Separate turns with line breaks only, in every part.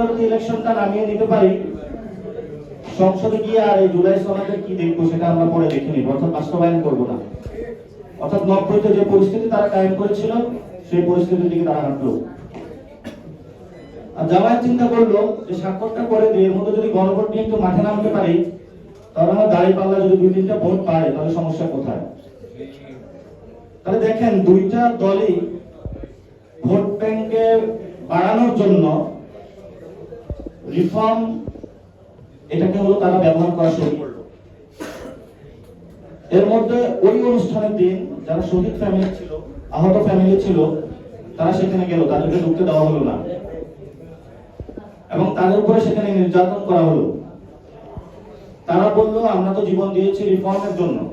ফেব্রুয়ারিতে ইলেকশনটা নামিয়ে নিতে পারি? সংসদে গিয়ে আর এই জুলাই সনাদের কি দেখব সেটা আমরা পরে দেখে নিব, অর্থাৎ বাস্তবায়ন করব না। অর্থাৎ নব্বইতে যে পরিস্থিতি তারা কায়েম করেছিল, সেই পরিস্থিতির দিকে তারা হাঁটলো। আর জামায়াত চিন্তা করল যে স্বাক্ষরটা করে এর মধ্যে যদি গণভোট নিয়ে একটু মাঠে নামতে পারি, তাহলে আমার দাঁড়িয়ে পাল্লা যদি দুই তিনটা ভোট পায়, তাহলে সমস্যা কোথায়? তাহলে দেখেন দুইটা দলই ভোট ব্যাংকে বাড়ানোর জন্য রিফর্ম এটাকে হলো তারা ব্যবহার করা শুরু করল। এর মধ্যে ওই অনুষ্ঠানের দিন যারা শহীদ ফ্যামিলি ছিল, আহত ফ্যামিলি ছিল, তারা সেখানে গেল। তাদেরকে ঢুকতে দেওয়া হলো না। এবং তাদের উপরে সেখানে নির্যাতন করা হলো। তারা বলল, আমরা তো জীবন দিয়েছি রিফর্মের জন্য।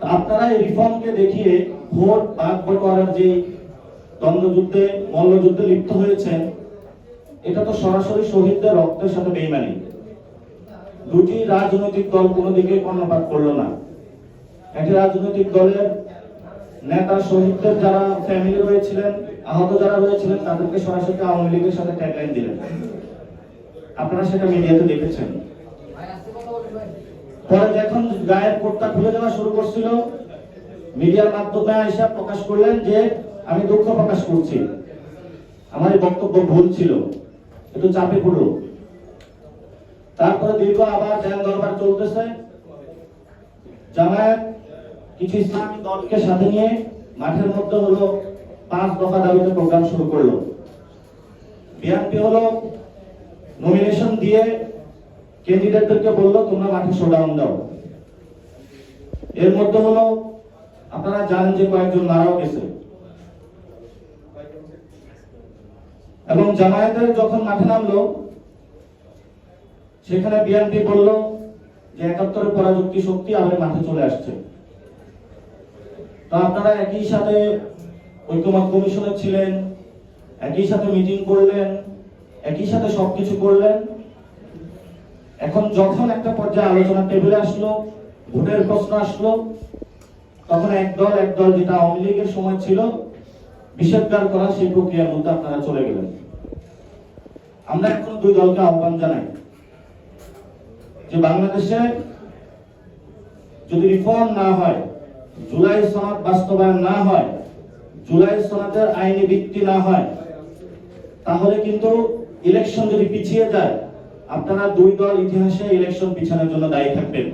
আপনারা এই রিফর্মকে দেখিয়ে ভোট ভাগ করার যে দ্বন্দ্বযুদ্ধে, মল্লযুদ্ধে লিপ্ত হয়েছেন এটা তো সরাসরি শহীদদের রক্তের সাথে বেইমানি। দুটি রাজনৈতিক দল কোনো দিকে কর্ণপাত করল না। একটি রাজনৈতিক দলের নেতা শহীদদের যারা ফ্যামিলি রয়েছিলেন, আহত যারা রয়েছিলেন, তাদেরকে সরাসরি আওয়ামী লীগের সাথে ট্যাগলাইন দিলেন। আপনারা সেটা মিডিয়াতে দেখেছেন। পরে যখন গায়ের কোটটা খুলে দেওয়া শুরু করছিল, মিডিয়ার মাধ্যমে আইসা প্রকাশ করলেন যে, আমি দুঃখ প্রকাশ করছি। আমার এই বক্তব্য ভুল ছিল। একটু চাপে পড়ল তারপরে দীর্ঘ আবার ধ্যান দরবার চলতেছে। জামায়াত কিছু ইসলামী দলকে সাথে নিয়ে মাঠের মধ্যে হলো পাঁচ দফা দাবিতে প্রোগ্রাম শুরু করল। বিএনপি হলো নমিনেশন দিয়ে ক্যান্ডিডেটদেরকে বলল, তোমরা মাঠে শোডাউন দাও। এর মধ্যে হলো, আপনারা জানেন যে কয়েকজন মারাও গেছে। এবং জামায়াতের যখন মাঠে নামলো, সেখানে বিএনপি বলল যে একাত্তরের পরাযুক্তি শক্তি আবার মাঠে চলে আসছে। তো আপনারা একই সাথে ঐক্যমত কমিশনে ছিলেন, একই সাথে মিটিং করলেন, একই সাথে সবকিছু করলেন। এখন যখন একটা পর্যায়ে আলোচনা টেবিলে আসলো, ভোটের প্রশ্ন আসলো, তখন এক দল এক দল যেটা আওয়ামী লীগের সময় ছিল করা সেই প্রক্রিয়ার মধ্যে আপনারা চলে গেলেন। আমরা এখন দুই দলকে আহ্বান জানাই যে বাংলাদেশে যদি রিফর্ম না হয়, জুলাই সনদ বাস্তবায়ন না হয়, জুলাই সনদের আইনি ভিত্তি না হয়, তাহলে কিন্তু ইলেকশন যদি পিছিয়ে যায়, আপনারা দুই দল ইতিহাসে ইলেকশন পিছানোর জন্য দায়ী থাকবেন।